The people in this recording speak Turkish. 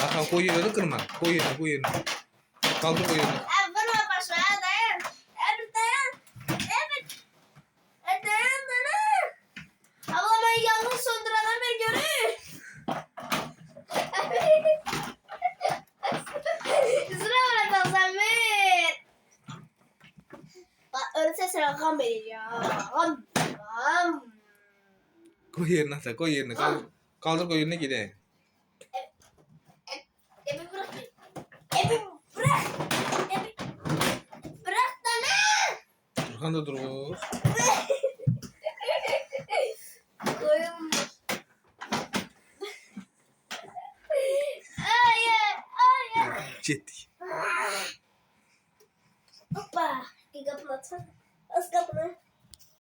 Tamam koy yerine kırma. Koy yerine koy yerine. Kaldır koy. Ben bana başla dayan. Evet dayan. Evet. Evet dayan dayan. Abla ben yangın söndürenler beni görür. Sıra bırak Samet. Bak öyleyse sana kan vereceğim. Kan. Kan. Koy yerine koy yerine. Kaldır, kaldır koy yerine gide. Ebi Turhan da durur. Koyun. Hayır, hayır. Ciddi. Hoppa. Kapını atsana. As kapını.